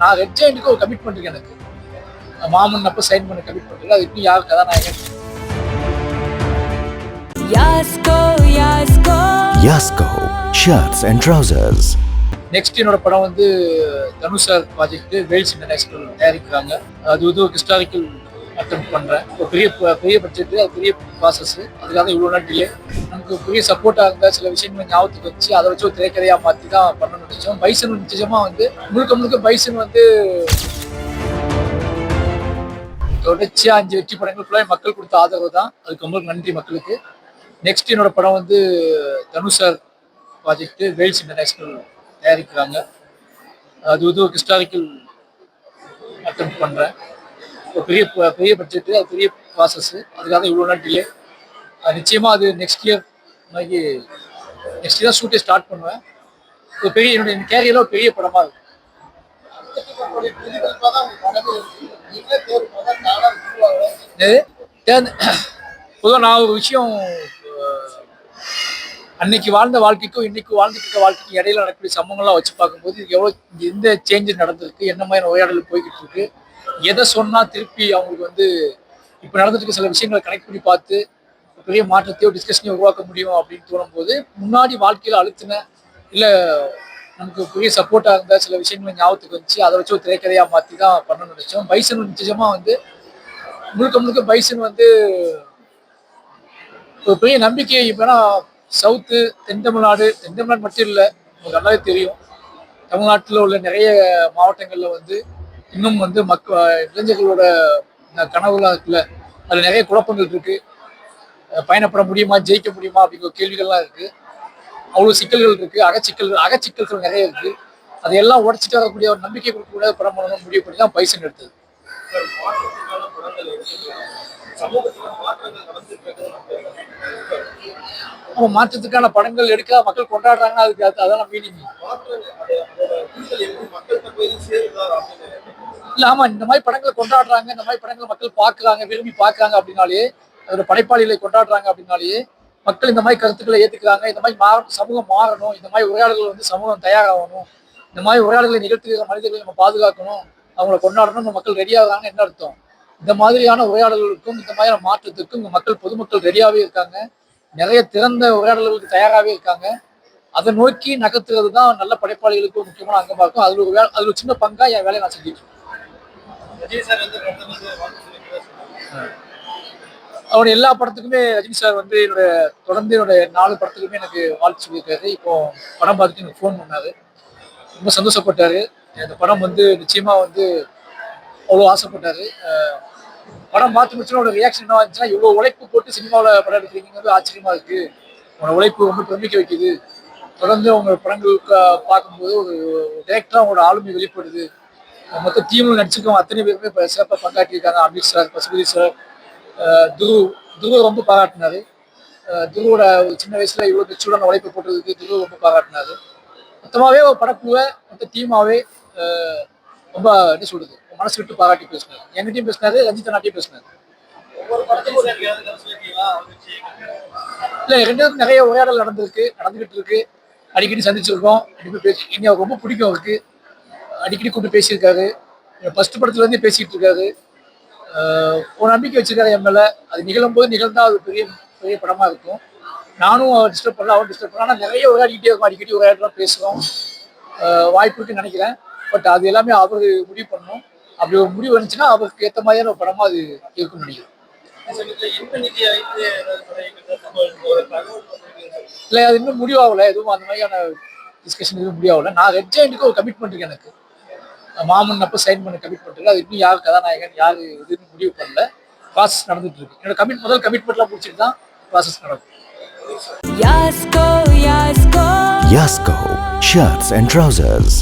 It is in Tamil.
நான் ரெட் ஜெயின்ட்டுக்கு ஒரு கமிட்மெண்ட் இருக்கு எனக்கு. மாமன் அப்போ சைன் பண்ண கமிட்மெண்ட் இருக்கு. அது இன்னும் யார் கதாநாயகன்? Yasko. Yasko Shirts and Trousers. Next என்னோட படம் வந்து Dhanush sir project Vels international தயாரிக்கிறாங்க. அது வந்து ஒரு ஹிஸ்டாரிக்கல் அட்டம் பண்ணுறேன் ஒரு பெரிய பெரிய பட்ஜெட் அது பெரிய ப்ராசஸ் அதுக்காக இவ்வளோ நாள் டிலே எனக்கு பெரிய சப்போர்ட்டாக இருந்தால் சில விஷயங்கள் ஞாபகத்துக்கு வச்சு அதை வச்சு ஒரு திரைக்கதையாக மாற்றி தான் பண்ணணும் நினச்சோம். பைசன் நிச்சயமாக வந்து முழுக்க முழுக்க பைசன் வந்து தொடர்ச்சியாக அஞ்சு வெற்றி படங்கள் ஃபுல்லாக மக்கள் கொடுத்த ஆதரவு தான். அதுக்கு ரொம்ப நன்றி மக்களுக்கு. நெக்ஸ்ட் என்னோட படம் வந்து Dhanush sir project Vels international தயாரிக்கிறாங்க. அது வந்து ஒரு ஹிஸ்டாரிக்கல் அட்டம் பண்ணுறேன் ஒரு பெரிய பெரிய பட்ஜெட்டு அது பெரிய ப்ராசஸ்ஸு அதுக்காக இவ்வளோ நாள் டிலே நிச்சயமாக அது நெக்ஸ்ட் இயர் மாதிரி நெக்ஸ்ட் தான் ஷூட்டே ஸ்டார்ட் பண்ணுவேன். ஒரு பெரிய என்னுடைய கேரியரில் ஒரு பெரிய படமாக இருக்கும். பொதுவாக நான் ஒரு விஷயம் அன்னைக்கு வாழ்ந்த வாழ்க்கைக்கும் இன்னைக்கு வாழ்ந்துட்டு இருக்க வாழ்க்கைக்கும் இடையில நடக்கக்கூடிய சம்பவங்கள்லாம் வச்சு பார்க்கும்போது எவ்வளோ எந்த சேஞ்சஸ் நடந்திருக்கு என்ன மாதிரி உரையாடல் போய்கிட்டு இருக்கு எதை சொன்னா திருப்பி அவங்களுக்கு வந்து இப்போ நடந்துட்டு இருக்க சில விஷயங்களை கனெக்ட் பண்ணி பார்த்து பெரிய மாற்றத்தையோ டிஸ்கஷனையோ உருவாக்க முடியும் அப்படின்னு தோணும்போது முன்னாடி வாழ்க்கையில் அழுத்தின இல்லை நமக்கு பெரிய சப்போர்ட்டாக இருந்த சில விஷயங்களை ஞாபகத்துக்கு வந்துச்சு. அதை வச்சு ஒரு திரைக்கதையாக மாற்றி தான் பண்ணணும்னு நினைச்சோம். பைசன் நிச்சயமாக வந்து முழுக்க முழுக்க பைசன் வந்து ஒரு பெரிய நம்பிக்கை இப்போனா சவுத்து தென் தமிழ்நாடு தென் தமிழ்நாடு மட்டும் இல்லை உங்களுக்கு நல்லாவே தெரியும். தமிழ்நாட்டில் உள்ள நிறைய மாவட்டங்களில் வந்து இன்னும் வந்து மக்க இளைஞர்களோட ந- கனவுலாம் இருக்குல்ல அதில் நிறைய குழப்பங்கள் இருக்குது பயணப்பட முடியுமா ஜெயிக்க முடியுமா அப்படிங்கிற கேள்விகள்லாம் இருக்கு. அவ்வளோ சிக்கல்கள் இருக்கு. அகச்சிக்கல்கள் அகச்சிக்கல்கள் நிறைய இருக்கு. அதையெல்லாம் உடச்சிட்டு வரக்கூடிய ஒரு நம்பிக்கை கொடுக்கக்கூடிய படம் பண்ணணும்னு முடிவு பண்ணி தான் பைசன் எடுத்தது. ஆமாம் மாற்றத்துக்கான படங்கள் எடுக்க மக்கள் கொண்டாடுறாங்கன்னா அதுக்கு அது- அதான் மீனிங் இல்லை ஆமாம் இந்த மாதிரி படங்களை கொண்டாடுறாங்க இந்த மாதிரி படங்களை மக்கள் பார்க்குறாங்க விரும்பி பார்க்குறாங்க அப்படின்னாலே அதோட படைப்பாளிகளை கொண்டாடுறாங்க அப்படின்னாலே மக்கள் இந்த மாதிரி கருத்துக்களை ஏத்துக்கிறாங்க. இந்த மாதிரி மாற சமூகம் மாறணும். இந்த மாதிரி உரையாடல்கள் வந்து சமூகம் தயாராகணும். இந்த மாதிரி உரையாடல்களை நிகழ்த்துகிற மனிதர்களை நம்ம பாதுகாக்கணும். அவங்கள கொண்டாடணும். மக்கள் ரெடியாகிறாங்க என்ன அர்த்தம்? இந்த மாதிரியான உரையாடல்களுக்கும் இந்த மாதிரியான மாற்றத்துக்கும் மக்கள் பொதுமக்கள் ரெடியாவே இருக்காங்க. நிறைய திறந்த உரையாடல்களுக்கு தயாராகவே இருக்காங்க. அதை நோக்கி நகர்த்துறது தான் நல்ல படைப்பாளிகளுக்கு ஒரு முக்கியமான அங்கமா இருக்கும். அதுல ஒரு வேலை அதுல ஒரு சின்ன பங்கா என் வேலையை நான் செஞ்சுட்டு இருக்கேன். அவருடைய எல்லா படத்துக்குமே ரஜினி சார் வந்து என்னோட தொடர்ந்து என்னோட நாலு படத்துக்குமே எனக்கு வாழ்த்து சொல்லியிருக்காரு. இப்போ படம் பார்த்துட்டு எனக்கு ஃபோன் பண்ணாரு. ரொம்ப சந்தோஷப்பட்டாரு. இந்த படம் வந்து நிச்சயமா வந்து அவ்வளோ ஆசைப்பட்டாரு. படம் பார்த்து முடிச்சுன்னா ஒரு ரியாக்ஷன் என்ன இருந்துச்சுன்னா இவ்வளோ உழைப்பு போட்டு சினிமாவில் படம் எடுக்கிறீங்கிறது ஆச்சரியமா இருக்கு. உங்களோட உழைப்பு ரொம்ப பிரமிக்க வைக்குது. தொடர்ந்து உங்க படங்கள் பார்க்கும்போது ஒரு டேரக்டரா உங்களோட ஆளுமை வெளிப்படுது. மொத்த டீமில் நடிச்சிருக்கவங்க அத்தனை பேருமே சிறப்பாக பங்காற்றியிருக்காங்க. அமித் சார் பசுபதி சார் துரு துரு ரொம்ப பாராட்டினாரு. துருவோட ஒரு சின்ன வயசுல இவ்வளோ மெச்சூர்டான உழைப்பு போட்டதுக்கு துரு ரொம்ப பாராட்டினாரு. மொத்தமாகவே ஒரு படக்குழுவை மொத்த டீமாவே ரொம்ப என்ன சொல்றது மனசு விட்டு பாராட்டி பேசினாரு. எங்கிட்டையும் பேசினாரு ரஞ்சித் நாட்டையும் பேசினாரு. இல்ல ரெண்டு நிறைய உரையாடல் நடந்திருக்கு நடந்துகிட்டு இருக்கு. அடிக்கடி சந்திச்சிருக்கோம். அடிக்கடி பேசி இனி ரொம்ப பிடிக்கும் அவருக்கு. அடிக்கடி கூப்பிட்டு பேசியிருக்காரு. ஃபர்ஸ்ட் படத்துல இருந்தே பேசிட்டு இருக்காரு. ஒரு நம்பிக்கை வச்சிருக்காரு என் அது நிகழும் போது நிகழ்ந்தால் அது பெரிய பெரிய படமாக இருக்கும். நானும் அவர் டிஸ்டர்ப் பண்ணல அவர் டிஸ்டர்ப் பண்ணல. ஆனால் நிறைய உரையாடிக்கிட்டே இருக்கும். அடிக்கடி உரையாடலாம் பேசுகிறோம் வாய்ப்பு இருக்குன்னு நினைக்கிறேன். பட் அது எல்லாமே அவர் முடிவு பண்ணணும். அப்படி ஒரு முடிவு வந்துச்சுன்னா அவருக்கு ஏற்ற மாதிரியான ஒரு படமாக அது இருக்கும்னு நினைக்கிறேன். இல்லை அது இன்னும் முடிவாகல. எதுவும் அந்த மாதிரியான டிஸ்கஷன் எதுவும் முடிவாகல. நான் ரெட் ஜெயின்ட்டுக்கு ஒரு கமிட்மெண்ட் இருக்கு எனக்கு. மாமன் அப்போ சைன் பண்ண கமிட்மெண்ட் இருக்கு அது இன்னும் யார் கதாநாயகன் யார் இதுன்னு முடிவு பண்ணல ப்ராசஸ் நடந்துட்டு இருக்கு என்னோட கமிட் முதல் கமிட்மெண்ட்லாம் முடிச்சுட்டு தான் ப்ராசஸ் நடக்கும் Yasko, Yasko. Yasko Shirts and Trousers.